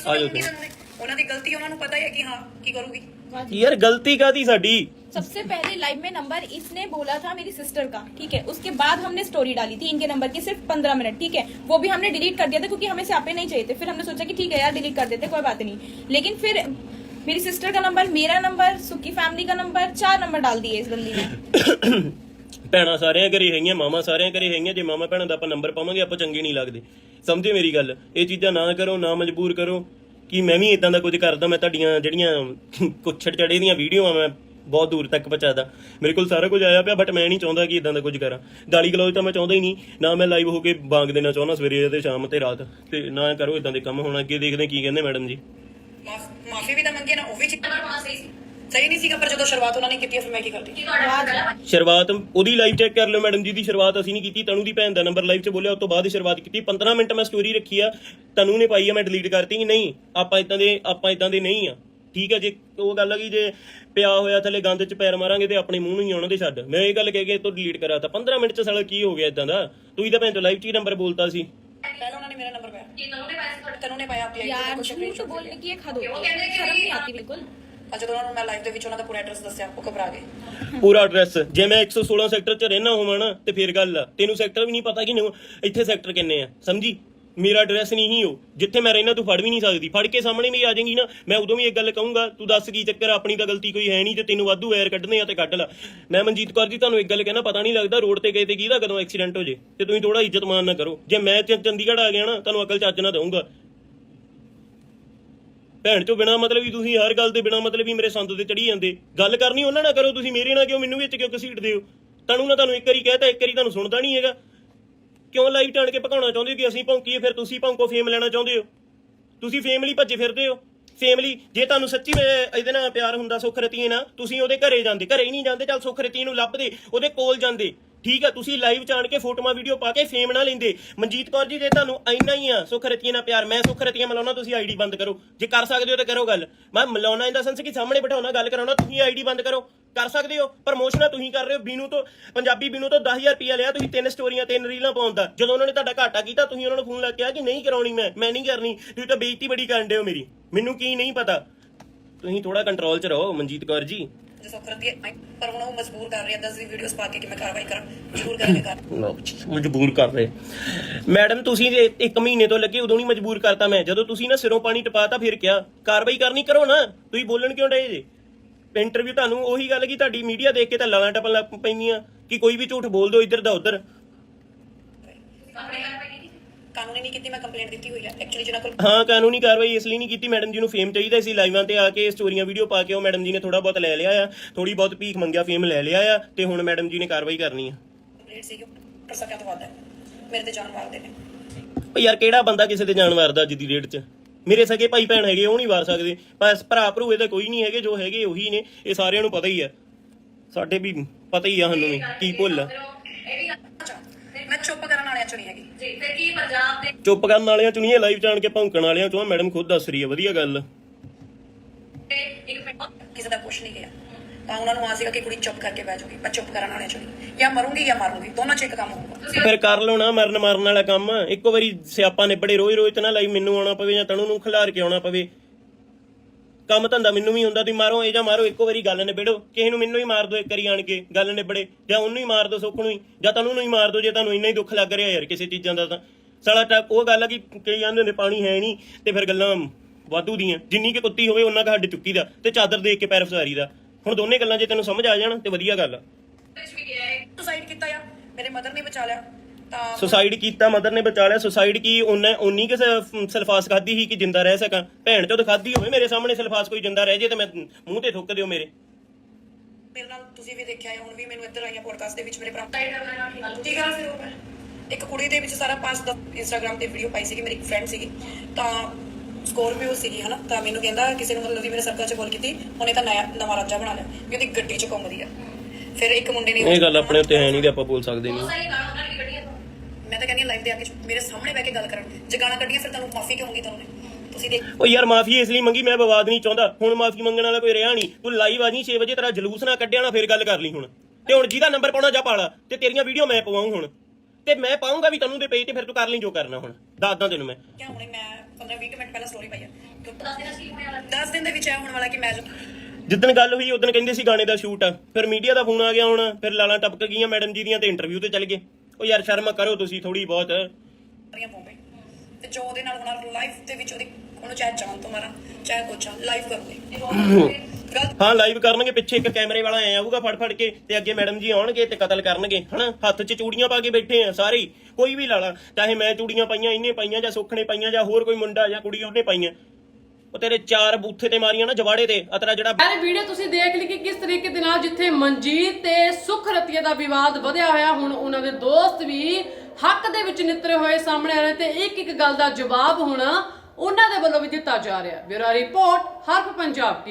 ਆ ਜਾਓ ਮੰਗੀ ਫਿਰ ਤੈਨੂੰ ਨੇ ਉਹਨਾਂ ਦੀ ਗਲਤੀ ਉਹਨਾਂ ਨੂੰ ਪਤਾ ਹੀ ਹੈ ਕਿ ਹਾਂ ਕੀ ਕਰੂਗੀ ਯਾਰ ਗਲਤੀ ਕਾਦੀ ਸਾਡੀ सबसे पहले लाइव में नंबर इसने बोला था मेरी सिस्टर का ठीक है उसके बाद हमने स्टोरी डाली थी इनके नंबर की सिर्फ पंद्रह मिनट ठीक है वो भी हमने डिलीट कर दिया था क्योंकि हमें स्यापे नहीं चाहिए थे फिर हमने सोचा कि ठीक है यार डिलीट कर देते कोई बात नहीं लेकिन फिर मेरी सिस्टर का नंबर मेरा नंबर सुक्की फैमिली का नंबर चार नंबर डाल दिए इस बंदी ने ਭੈਣਾਂ ਸਾਰਿਆਂ ਘਰੇ ਹੈਗੀਆਂ ਮਾਮਾ ਸਾਰਿਆਂ ਘਰੇ ਹੈਗੀਆਂ, ਜੇ ਮਾਮਾ ਭੈਣਾਂ ਦਾ ਆਪਾਂ ਨੰਬਰ ਪਾਵਾਂਗੇ, ਆਪਾਂ ਚੰਗੇ ਨਹੀਂ ਲੱਗਦੇ। ਸਮਝੇ ਮੇਰੀ ਗੱਲ? ਇਹ ਚੀਜ਼ਾਂ ਨਾ ਕਰੋ, ਨਾ ਮਜਬੂਰ ਕਰੋ, ਕਿ ਮੈਂ ਵੀ ਇਦਾਂ ਦਾ ਕੁਝ ਕਰਦਾ, ਮੈਂ ਤੁਹਾਡੀਆਂ ਜਿਹੜੀਆਂ ਕੁੱਛੜ ਚੜੇ ਦੀਆਂ ਵੀਡੀਓਆਂ ਮੈਂ ਬਹੁਤ ਦੂਰ ਤੱਕ ਪਹੁੰਚਾਦਾ। ਮੇਰੇ ਕੋਲ ਸਾਰਾ ਕੁਝ ਆਇਆ ਪਿਆ ਬਟ ਮੈਂ ਨਹੀਂ ਚਾਹੁੰਦਾ ਕਿ ਇਦਾਂ ਦਾ ਕੁਝ ਕਰਾਂ। ਗਾਲੀ ਗਲੋਚ ਤਾਂ ਮੈਂ ਚਾਹੁੰਦਾ ਹੀ ਨਹੀਂ। ਨਾ ਮੈਂ ਲਾਈਵ ਹੋ ਕੇ ਬਾਂਗ ਦੇਣਾ ਚਾਹੁੰਦਾ ਸਵੇਰੇ ਤੇ ਸ਼ਾਮ ਤੇ ਰਾਤ। ਤੇ ਨਾ ਕਰੋ ਇਦਾਂ ਦੇ ਕੰਮ ਹੁਣ ਅੱਗੇ ਦੇਖਦੇ ਕੀ ਕਹਿੰਦੇ ਮੈਡਮ ਜੀ। ਮਾਫੀ ਵੀ ਤਾਂ ਮੰਗੀ ਨਾ, ਉਹ ਵੀ ਚੀਜ਼ ਨੰਬਰ ਸਹੀ ਸੀ ਸਹੀ ਨਹੀਂ ਸੀਗਾ ਪਰ ਜਦੋਂ ਸ਼ੁਰੂਆਤ ਉਹਨਾਂ ਨੇ ਕੀਤੀ ਹੈ, ਫਿਰ ਮੈਂ ਕੀ ਕਰਦੀ ਕੀ ਤੁਹਾਡਾ ਪਹਿਲਾਂ ਸ਼ੁਰੂਆਤ ਉਹਦੀ ਲਾਈਵ ਚੈੱਕ ਕਰ ਲਿਓ ਮੈਡਮ ਜੀ ਦੀ ਸ਼ੁਰੂਆਤ ਅਸੀਂ ਨਹੀਂ ਕੀਤੀ ਤਨੂ ਦੀ ਭੈਣ ਦਾ ਨੰਬਰ ਲਾਈਵ 'ਚ ਬੋਲਿਆ ਉਸ ਤੋਂ ਬਾਅਦ ਹੀ ਸ਼ੁਰੂਆਤ ਕੀਤੀ 15 ਮਿੰਟ ਮੈਂ ਸਟੋਰੀ ਰੱਖੀ ਆ ਤਨੂ ਨੇ ਪਾਈ ਆ ਮੈਂ ਡਿਲੀਟ ਕਰਤੀ ਕਿ ਨਹੀਂ ਆਪਾਂ ਇਦਾਂ ਦੇ ਆਪਾਂ ਇਦਾਂ ਦੇ ਨਹੀਂ ਆ ਠੀਕ ਹੈ ਜੇ ਉਹ ਗੱਲ ਆ ਕਿ ਜੇ ਪਿਆ ਹੋਇਆ ਥੱਲੇ ਗੰਦ 'ਚ ਪੈਰ ਮਾਰਾਂਗੇ ਤੇ ਆਪਣੇ ਮੂੰਹ ਨੂੰ ਹੀ ਆਉਣਾ ਤੇ ਛੱਡ ਮੈਂ ਇਹ ਗੱਲ ਕਹਿ ਕੇ ਤੋਂ ਡਿਲੀਟ ਕਰਾਤਾ 15 ਮਿੰਟ 'ਚ ਸਾਲਾ ਕੀ ਹੋ ਗਿਆ ਇਦਾਂ ਦਾ ਤੂੰ ਹੀ ਤਾਂ ਭੈਣ ਤੋਂ ਲਾਈਵ 'ਚ ਹੀ ਨੰਬਰ ਬੋਲਤਾ ਸੀ ਪਹਿਲਾਂ ਉਹਨਾਂ ਨੇ ਮੇਰਾ ਨੰਬਰ ਪਾਇਆ ਕੀ ਤੈਨੂੰ ਨੇ ਪੈਸੇ ਤੁਹਾਡੇ ਤੈਨੂੰ ਨੇ ਪਾਇਆ ਆਪਣੀ ਆਈਡੀ यार ਤੇ कुछ झूठ screenshot बोलने की एक हद वो होती कहते है हैं कि शर्म नहीं नहीं, आती बिल्कुल ਆ ਜਦੋਂ ਉਹਨਾਂ ਨੂੰ ਮੈਂ ਲਾਈਵ ਦੇ ਵਿੱਚ ਉਹਨਾਂ ਦਾ ਪੂਰਾ ਐਡਰੈਸ ਦੱਸਿਆ ਉਹ ਘਬਰਾ ਗਏ। ਪੂਰਾ ਐਡਰੈਸ ਜੇ ਮੈਂ 116 ਸੈਕਟਰ 'ਚ ਰਹਿਣਾ ਹੋਵਾਂ ਨਾ ਤੇ ਫੇਰ ਗੱਲ ਆ। ਤੈਨੂੰ ਸੈਕਟਰ ਵੀ ਨਹੀਂ ਪਤਾ ਕਿ ਨਹੀਂ ਇੱਥੇ ਸੈਕਟਰ ਕਿੰਨੇ ਆ ਸਮਝੀ? ਮੇਰਾ ਐਡਰੈਸ ਨਹੀਂ ਹੀ ਉਹ। ਜਿੱਥੇ ਮੈਂ ਰਹਿਣਾ ਤੂੰ ਫੜ ਵੀ ਨਹੀਂ ਸਕਦੀ। ਫੜ ਕੇ ਸਾਹਮਣੇ ਵੀ ਆ ਜਾਏਗੀ ਨਾ। ਮੈਂ ਉਦੋਂ ਵੀ ਇੱਕ ਗੱਲ ਕਹੂੰਗਾ ਤੂੰ ਦੱਸ ਕੀ ਚੱਕਰ ਆ, ਆਪਣੀ ਤਾਂ ਗਲਤੀ ਕੋਈ ਹੈ ਨਹੀਂ ਤੇ ਤੈਨੂੰ ਵਾਧੂ ਐਰ ਕੱਢਨੇ ਆ ਤੇ ਕੱਢ ਲੈ। ਮੈਂ ਮਨਜੀਤ ਕੌਰ ਜੀ ਤੁਹਾਨੂੰ ਇੱਕ ਗੱਲ ਕਹਿਣਾ ਪਤਾ ਨਹੀਂ ਲੱਗਦਾ ਰੋਡ ਤੇ ਗਏ ਤੇ ਕਿਹਦਾ ਕਦੋਂ ਐਕਸੀਡੈਂਟ ਹੋ ਜੇ। ਤੇ ਤੁਸੀਂ ਥੋੜਾ ਇੱਜ਼ਤ ਮਾਨ ਨਾ ਕਰੋ। ਜੇ ਮੈਂ ਚ- ਚੰਡੀਗੜ੍ਹ ਆ ਗਿਆ ਨਾ ਤੁਹਾਨੂੰ ਅਕਲ ਚੱਜ ਨਾ ਦਊਂਗਾ। ਭੈਣ ਚੋਂ ਬਿਨਾ ਮਤਲਬ ਹੀ ਤੁਸੀਂ ਹਰ ਗੱਲ ਦੇ ਬਿਨਾ ਮਤਲਬ ਹੀ ਮੇਰੇ ਸੰਦ ਤੇ ਚੜੀ ਜਾਂਦੇ। ਗੱਲ ਕਰਨੀ ਉਹਨਾਂ ਨਾਲ ਕਰੋ, ਤੁਸੀਂ ਮੇਰੇ ਨਾਲ ਕਿਉਂ, ਮੈਨੂੰ ਵਿੱਚ ਕਿਉਂ ਘਸੀਟਦੇ ਹੋ? ਤੁਹਾਨੂੰ ਨਾ ਤੁਹਾਨੂੰ ਇੱਕ ਵਾਰੀ ਕਹਿਤਾ, ਇੱਕ ਵਾਰੀ ਤੁਹਾਨੂੰ ਸੁਣਦਾ ਨਹੀਂ ਹੈਗਾ। ਕਿਉਂ ਲਾਈਵ ਟਾਣ ਕੇ ਭਗਾਉਣਾ ਚਾਹੁੰਦੇ ਹੋ ਕਿ ਅਸੀਂ ਭੌਂਕੀਏ, ਫਿਰ ਤੁਸੀਂ ਭੌਂਕੋ, ਫੇਮ ਲੈਣਾ ਚਾਹੁੰਦੇ ਹੋ? ਤੁਸੀਂ ਫੇਮ ਲਈ ਭੱਜੇ ਫਿਰਦੇ ਹੋ? ਫੇਮਲੀ ਜੇ ਤੁਹਾਨੂੰ ਸੱਚੀ ਇਹਦੇ ਨਾਲ ਪਿਆਰ ਹੁੰਦਾ ਸੁੱਖ ਰਤੀਏ ਨਾਲ, ਤੁਸੀਂ ਉਹਦੇ ਘਰੇ ਜਾਂਦੇ, ਘਰੇ ਹੀ ਨਹੀਂ ਜਾਂਦੇ, ਚੱਲ ਸੁੱਖ ਰਤੀਏ ਨੂੰ ਲੱਭਦੇ, ਉਹਦੇ ਕੋਲ ਜਾਂਦੇ। ਠੀਕ ਆ, ਤੁਸੀਂ ਲਾਈਵ ਚ ਆਣ ਕੇ ਫੋਟੋਆਂ ਵੀਡੀਓ ਪਾ ਕੇ ਫੇਮ ਨਾ ਲੈਂਦੇ। ਮਨਜੀਤ ਕੌਰ ਜੀ, ਜੇ ਤੁਹਾਨੂੰ ਇੰਨਾ ਹੀ ਆ ਸੁੱਖ ਰਤੀਆਂ ਨਾਲ ਪਿਆਰ, ਮੈਂ ਸੁੱਖ ਰਤੀਆਂ ਮਿਲਾਉਣਾ, ਤੁਸੀਂ ਆਈਡੀ ਬੰਦ ਕਰੋ। ਜੇ ਕਰ ਸਕਦੇ ਹੋ ਤਾਂ ਕਰੋ ਗੱਲ। ਮੈਂ ਮਿਲਾਉਣਾ ਇਨ ਦਾ ਸੈਂਸ ਕਿ ਸਾਹਮਣੇ ਬਿਠਾਉਣਾ, ਗੱਲ ਕਰਾਉਣਾ, ਤੁਸੀਂ ਆਈਡੀ ਬੰਦ ਕਰੋ। ਕਰ ਸਕਦੇ ਹੋ ਪ੍ਰਮੋਸ਼ਨਾਂ ਤੁਸੀਂ ਕਰ ਰਹੇ ਹੋ। ਬੀਨੂ ਤੋਂ, ਪੰਜਾਬੀ ਬੀਨੂ ਤੋਂ 10000 ਰੁਪਇਆ ਲਿਆ, ਤੁਸੀਂ ਤਿੰਨ ਸਟੋਰੀਆਂ ਤਿੰਨ ਰੀਲਾਂ ਪਾਉਂਦਾ ਜਦੋਂ ਉਹਨਾਂ ਨੇ ਤੁਹਾਡਾ ਘਾਟਾ ਕੀਤਾ, ਤੁਸੀਂ ਉਹਨਾਂ ਨੂੰ ਫੋਨ ਲਾ ਕੇ ਕਿਹਾ ਕਿ ਨਹੀਂ ਕਰਾਉਣੀ ਮੈਂ ਮੈਂ ਨਹੀਂ ਕਰਨੀ। ਤੁਸੀਂ ਤਾਂ ਬੇਇੱਜ਼ਤੀ ਬੜੀ ਕਰਨ ਦੇ ਹੋ ਮੇਰੀ। ਮੈਨੂੰ ਕੀ ਨਹੀਂ ਪਤਾ। ਤੁਸੀਂ ਥੋੜਾ ਕੰਟਰੋਲ 'ਚ ਰਹੋ, ਮਨਜੀਤ ਕੌਰ ਜੀ। ਜੋ ਸੁਖਰਤੀ ਹੈ ਪਰ ਹੁਣ ਉਹ ਮਜਬੂਰ ਕਰ ਰਹੀ ਹੈ 10 ਦੀ ਵੀਡੀਓਜ਼ ਪਾ ਕੇ ਕਿ ਮੈਂ ਕਾਰਵਾਈ ਕਰਾਂ ਜ਼ਰੂਰ ਕਰਾਂਗੇ ਕਰ ਲਓ ਜੀ, ਮਜਬੂਰ ਕਰ ਰਹੇ ਮੈਡਮ ਤੁਸੀਂ ਜੇ ਇੱਕ ਮਹੀਨੇ ਤੋਂ ਲੱਗੇ ਉਦੋਂ ਨਹੀਂ ਮਜਬੂਰ ਕਰਤਾ ਮੈਂ ਜਦੋਂ ਤੁਸੀਂ ਨਾ ਸਿਰੋਂ ਪਾਣੀ ਟਪਾਤਾ ਫਿਰ ਕਿਹਾ ਕਾਰਵਾਈ ਕਰਨੀ ਕਰੋ ਨਾ ਤੁਸੀਂ ਬੋਲਣ ਕਿਉਂ ਡਏ ਜੇ ਇੰਟਰਵਿਊ ਤੁਹਾਨੂੰ ਉਹੀ ਗੱਲ ਕੀ ਤੁਹਾਡੀ ਮੀਡੀਆ ਦੇਖ ਕੇ ਤਾਂ ਲਾਲਾਂ ਟਪਣ ਲੱਗ ਪੈਂਦੀਆਂ ਕਿ ਕੋਈ ਵੀ ਝੂਠ ਬੋਲ ਦਿਓ ਇੱਧਰ ਦਾ ਉੱਧਰ ਆਪਣੇ ਕਾਨੂੰਨੀ ਨਹੀਂ ਕੀਤੀ ਮੈਂ ਕੰਪਲੇਂਟ ਦਿੱਤੀ ਹੋਈ ਹੈ ਐਕਚੁਅਲੀ ਜਿਹਨਾਂ ਕੋਲ ਹਾਂ ਕਾਨੂੰਨੀ ਕਾਰਵਾਈ ਇਸ ਲਈ ਨਹੀਂ ਕੀਤੀ ਮੈਡਮ ਜੀ ਨੂੰ ਫੇਮ ਚਾਹੀਦਾ ਸੀ ਲਾਈਵਾਂ ਤੇ ਆ ਕੇ ਸਟੋਰੀਆਂ ਵੀਡੀਓ ਪਾ ਕੇ ਉਹ ਮੈਡਮ ਜੀ ਨੇ ਥੋੜਾ ਬਹੁਤ ਲੈ ਲਿਆ ਆ ਥੋੜੀ ਬਹੁਤ ਭੀਖ ਮੰਗਿਆ ਫੇਮ ਲੈ ਲਿਆ ਆ ਤੇ ਹੁਣ ਮੈਡਮ ਜੀ ਨੇ ਕਾਰਵਾਈ ਕਰਨੀ ਆ। ਕੰਪਲੇਂਟ ਸੀ ਕਿ ਕਰ ਸਕਿਆ ਤਾਂ ਵਾਦਾ ਮੇਰੇ ਤੇ ਜਾਨ ਮਾਰਦੇ ਨੇ। ਓ ਯਾਰ ਕਿਹੜਾ ਬੰਦਾ ਕਿਸੇ ਤੇ ਜਾਨ ਮਾਰਦਾ ਅੱਜ ਦੀ ਡੇਟ 'ਚ? ਮੇਰੇ ਸਕੇ ਭਾਈ ਭੈਣ ਹੈਗੇ ਉਹ ਨਹੀਂ ਵਾਰ ਸਕਦੇ। ਬਸ ਭਰਾ ਭਰੂਏ ਤਾਂ ਕੋਈ ਨਹੀਂ ਹੈਗੇ ਜੋ ਹੈਗੇ ਉਹੀ ਨੇ ਇਹ ਸਾਰਿਆਂ ਨੂੰ ਪਤਾ ਹੀ ਆ। ਸਾਡੇ ਵੀ ਪਤਾ ਹੀ ਆ ਸਾਨੂੰ ਵੀ ਕੀ ਭੁੱਲ ਆ। ਫਿਰ ਉਹ ਇਹ ਵੀ ਗੱਲ- ਅੱਛਾ ਮੈਂ ਚੁੱਪ ਕਰਨ ਵਾਲਿਆਂ ਚੋਂ ਨਹੀਂ ਹੈਗੀ। ਜੀ ਫਿਰ ਕੀ ਪੰਜਾਬ ਦੇ ਚੁੱਪ ਕਰਨ ਵਾਲਿਆਂ ਚੋਂ ਨਹੀਂ ਇਹ ਲਾਈਵ ਜਾਣ ਕੇ ਭੌਂਕਣ ਵਾਲਿਆਂ ਚੋਂ। ਮੈਡਮ ਖੁਦ ਦੱਸ ਰਹੀ ਆ ਵਧੀਆ ਗੱਲ। ਇੱਕ ਮਿੰਟ ਕਿਸੇ ਦਾ ਕੁਛ ਨਹੀਂ ਗਿਆ। ਤਾਂ ਉਹਨਾਂ ਨੂੰ ਆ ਸੀਗਾ ਕਿ ਕੁੜੀ ਚੁੱਪ ਕਰਕੇ ਬਹਿ ਜਾਊਗੀ ਮੈਂ ਚੁੱਪ ਕਰਨ ਵਾਲਿਆਂ ਚੋਂ ਨਹੀਂ। ਜਾਂ ਮਰੂੰਗੀ ਜਾਂ ਮਾਰੂੰਗੀ ਦੋਨਾਂ ਚ ਇੱਕ ਕੰਮ ਹੋਊਗਾ। ਫਿਰ ਕਰ ਲਓ ਨਾ ਮਰਨ ਮਾਰਨ ਵਾਲਾ ਕੰਮ। ਇੱਕੋ ਵਾਰੀ ਸਿਆਪਾ ਨਿਬੜੇ ਰੋਜ਼ ਰੋਜ਼ ਤੇ ਨਾ ਲਾਈ ਮੈਨੂੰ ਆਉਣਾ ਪਵੇ ਜਾਂ ਤਣੂ ਨੂੰ ਖਿਲਾਰ ਕੇ ਆਉਣਾ ਪਵੇ। ਕੰਮ ਧੰਦਾ ਮੈਨੂੰ ਵੀ ਹੁੰਦਾ ਤੁਸੀਂ ਮਾਰੋ, ਇਹ ਜਾਂ ਮਾਰੋ, ਇੱਕੋ ਵਾਰੀ ਗੱਲ ਨਿਬੜੋ। ਕਿਸੇ ਨੂੰ ਮੈਨੂੰ ਹੀ ਮਾਰ ਦਿਓ ਇੱਕ ਵਾਰੀ ਆਣ ਕੇ, ਗੱਲ ਨਿਬੜੇ। ਜਾਂ ਉਹਨੂੰ ਹੀ ਮਾਰ ਦਿਓ ਸੁੱਖ ਨੂੰ ਹੀ ਜਾਂ ਤਣੂ ਨੂੰ ਹੀ ਮਾਰ ਦਿਓ ਜੇ ਤੁਹਾਨੂੰ ਇੰਨਾ ਹੀ ਦੁੱਖ ਲੱਗ ਰਿਹਾ ਯਾਰ ਕਿਸੇ ਚੀਜ਼ਾਂ ਦਾ ਤਾਂ। ਸਾਲਾ ਟਾ- ਉਹ ਗੱਲ ਆ ਕਿ ਕਈ ਜਾਂਦੇ ਨੇ ਪਾਣੀ ਹੈ ਨਹੀਂ, ਤੇ ਫਿਰ ਗੱਲਾਂ ਵਾਧੂ ਦੀਆਂ। ਜਿੰਨੀ ਕਿ ਕੁੱਤੀ ਹੋਵੇ, ਉਹਨਾਂ ਕਾ ਚੁੱਕੀ ਦਾ, ਤੇ ਚਾਦਰ ਦੇਖ ਕੇ ਪੈਰ ਫਸਾਰੀ ਦਾ। ਹੁਣ ਦੋਨੇ ਗੱਲਾਂ ਜੇ ਤੈਨੂੰ ਸਮਝ ਆ ਜਾਣ, ਤੇ ਵਧੀਆ ਗੱਲ ਆ। ਵੀ ਗਿਆ ਹੈ ਸੁਸਾਈਡ ਕੀਤਾ ਆ। ਮੇਰੇ ਮਦਰ ਨੇ ਬਚਾ ਲਿਆ। ਤਾਂ ਸੁਸਾਈਡ ਕੀਤਾ ਮਦਰ ਨੇ ਬਚਾ ਲਿਆ। ਸੁਸਾਈਡ ਕੀ ਉਹਨੇ ਉਨੀ ਕਿ ਸਲਫਾਸ ਖਾਦੀ ਸੀ ਕਿ ਜਿੰਦਾ ਰਹਿ ਸਕਾਂ? ਭੈਣ ਚੋਦ ਖਾਦੀ ਹੋਵੇ ਮੇਰੇ ਸਾਹਮਣੇ ਸਲਫਾਸ ਕੋਈ ਜਿੰਦਾ ਰਹਿ ਜੇ ਤੇ ਮੈਂ ਮੂੰਹ ਤੇ ਥੁੱਕ ਦਿਓ ਮੇਰੇ। ਮੇਰੇ ਨਾਲ ਤੁਸੀਂ ਵੀ ਦੇਖਿਆ ਹੈ ਹੁਣ ਵੀ ਮੈਨੂੰ ਇੱਧਰ ਆਈਆਂ ਪੋਡਕਾਸਟ ਦੇ ਵਿੱਚ ਮੇਰੇ ਭਰਾ। ਸਾਈਡ ਕਰਨਾ ਨਾਲ ਠੀਕ ਆ ਠੀਕ ਆ ਫਿਰ ਉਹ ਮੈਂ ਇੱਕ ਕੁੜੀ ਦੇ ਵਿੱਚ ਸਾਰਾ ਪਾਸ ਦਾ ਇੰਸਟਾਗ੍ਰam ਤੇ ਵੀਡੀਓ ਪਾਈ ਸੀਗੀ ਮੇਰੀ ਇੱਕ ਫਰੈਂਡ ਸੀਗੀ। ਤਾਂ ਸਕੋਰਪੀਓ ਸੀਗੀ ਹਨਾ? ਤਾਂ ਮੈਨੂੰ ਕਹਿੰਦਾ ਕਿਸੇ ਨੂੰ ਮਤਲਬ ਵੀ ਮੇਰੇ ਸਰਕਲ 'ਚ ਕਾਲ ਕੀਤੀ ਉਹਨੇ ਤਾਂ ਨਇਆ ਨਵਾਂ ਰਾਜਾ ਬਣਾ ਲਿਆ ਵੀ ਉਹਦੀ ਗੱਡੀ 'ਚ ਘੁੰਮਦੀ ਆ। ਫਿਰ ਇੱਕ ਮੁੰਡੇ ਨੇ ਇਹ ਗੱਲ ਆਪਣੇ ਉੱਤੇ ਹੈ ਨਹੀਂ ਤੇ ਆਪਾਂ ਬੋਲ ਸਕਦੇ ਬਹੁਤ ਨਹੀਂ ਸਾਰੀ ਗਾਣਾ ਉਹਨਾਂ ਨੇ ਕੱਢੀਆਂ ਤੋਂ ਮੈਂ ਤਾਂ ਕਹਿੰਦੀ ਲਾਈਵ ਦੇ ਆ ਕੇ ਮੇਰੇ ਸਾਹਮਣੇ ਬਹਿ ਕੇ ਗੱਲ ਕਰਨ ਜੇ ਗਾਣਾ ਕੱਢੀਆਂ ਫਿਰ ਤੁਹਾਨੂੰ ਮਾਫੀ ਕਿਉਂ ਮੰਗੀ ਤੁਹਾਨੂੰ ਨੇ ਤੁਸੀਂ ਦੇਖ ਉਹ ਯਾਰ ਮਾਫੀ ਇਸ ਲਈ ਮੰਗੀ ਮੈਂ ਵਿਵਾਦ ਨਹੀਂ ਚਾਹੁੰਦਾ। ਹੁਣ ਮਾਫੀ ਮੰਗਣ ਵਾਲਾ ਕੋਈ ਰਿਹਾ ਨਹੀਂ। ਤੂੰ ਲਾਈਵ ਆ ਜੀ 6 ਵਜੇ ਤੇਰਾ ਜਲੂਸ ਨਾ ਕੱਢਿਆ ਨਾ ਫਿਰ ਗੱਲ ਕਰ ਲਈ ਹੁਣ। ਤੇ ਹੁਣ ਜਿਹਦਾ ਨੰਬਰ ਪਾਉਣਾ ਜਾ ਪਾਲਾ। ਤੇ ਤੇਰੀਆਂ ਵੀਡੀਓ ਮੈਂ ਪਵਾਉਂ ਹੁਣ। ਤੇ ਮੈਂ ਪਾਉਂਗਾ ਵੀ ਤੈਨੂੰ ਦੇ ਪੇਜ ਤੇ ਫਿਰ ਤੂੰ ਕਰ ਲਈ ਜੋ ਕਰਨਾ ਹੁਣ। ਦੱਸਦਾ ਤੈਨੂੰ ਮੈਂ। ਕਿਆ ਹੁਣੇ ਮੈਂ 15 20 ਮਿੰਟ ਪਹਿਲਾਂ ਸਟੋਰੀ ਪਾਈ ਆ। ਦੱਸ ਦੇਣਾ ਕੀ ਹੋਇਆ ਵਾਲਾ? 10 ਦਿਨ ਦੇ ਵਿੱਚ ਇਹ ਹੋਣ ਵਾਲਾ ਕਿ ਮੈਂ ਜੋ ਜਿੱਦਣ ਗੱਲ ਹੋਈ ਉਦੋਂ ਕਹਿੰਦੇ ਸੀ ਗਾਣੇ ਦਾ ਸ਼ੂਟ ਆ। ਫਿਰ ਮੀਡੀਆ ਦਾ ਫੋਨ ਆ ਗਿਆ ਹੁਣ। ਫਿਰ ਲਾਲਾਂ ਟਪਕ ਗਈਆਂ ਮੈਡਮ ਜੀ ਦੀਆਂ ਤੇ ਇੰਟਰਵਿਊ ਤੇ ਚੱਲ ਗਏ। ਉਹ ਯਾਰ ਸ਼ਰਮ ਕਰੋ ਤੁਸੀਂ ਥੋੜੀ ਬਹੁਤ। ਸਾਰੀਆਂ ਤੇ। ਜੋ ਉਹਦੇ ਨਾਲ ਹੋਣਾ ਲਾਈਫ ਦੇ ਵਿੱਚ ਉਹਦੀ ਉਹਨੂੰ ਚਾਹੇ ਜਾਨ ਤੋਂ ਮਾਰਾਂ ਚਾਹੇ ਕੁਛ ਲਾਈਵ ਕਰੂੰਗੇ। ਗੱਲ ਹਾਂ। ਲਾਈਵ ਕਰਨਗੇ ਪਿੱਛੇ ਇੱਕ ਕੈਮਰੇ ਵਾਲਾ ਐ ਆਊਗਾ ਫੜ ਫੜ ਕੇ ਤੇ ਅੱਗੇ ਮੈਡਮ ਜੀ ਆਉਣਗੇ ਤੇ ਕਤਲ ਕਰਨਗੇ ਹਨਾ? ਹੱਥ 'ਚ ਚੂੜੀਆਂ ਪਾ ਕੇ ਬੈਠੇ ਆ ਸਾਰੇ ਹੀ। ਕੋਈ ਵੀ ਲਾਲਾ ਚਾਹੇ ਮੈਂ ਚੂੜੀਆਂ ਪਾਈਆਂ ਇਹਨੇ ਪਾਈਆਂ ਜਾਂ ਸੁੱਖ ਨੇ ਪਾਈਆਂ ਜਾਂ ਹੋਰ ਕੋਈ ਮੁੰਡਾ ਜਾਂ ਕੁੜੀ ਉਹਨੇ ਪਾਈਆਂ। ਉਹ ਤੇਰੇ ਚਾਰ ਬੂਥੇ ਤੇ ਮਾਰੀਆਂ ਨਾ ਜਵਾੜੇ ਤੇ ਅਤਰਾ ਜਿਹੜਾ ਯਾਰ ਵੀਡੀਓ ਤੁਸੀਂ ਦੇਖ ਲਈ ਕਿ ਕਿਸ ਤਰੀਕੇ ਦੇ ਨਾਲ ਜਿੱਥੇ ਮਨਜੀਤ ਤੇ ਸੁਖ ਰਤੀਆ ਦਾ ਵਿਵਾਦ ਵਧਿਆ ਹੋਇਆ, ਹੁਣ ਉਹਨਾਂ ਦੇ ਦੋਸਤ ਵੀ ਹੱਕ ਦੇ ਵਿੱਚ ਨਿਤਰੇ ਹੋਏ ਸਾਹਮਣੇ ਆ ਰਹੇ ਤੇ ਇੱਕ ਇੱਕ ਗੱਲ ਦਾ ਜਵਾਬ ਹੁਣ ਉਹਨਾਂ ਦੇ ਵੱਲੋਂ ਵੀ ਦਿੱਤਾ ਜਾ ਰਿਹਾ ਬਿਊਰੋ ਰਿਪੋਰਟ ਹਰਫ ਪੰਜਾਬ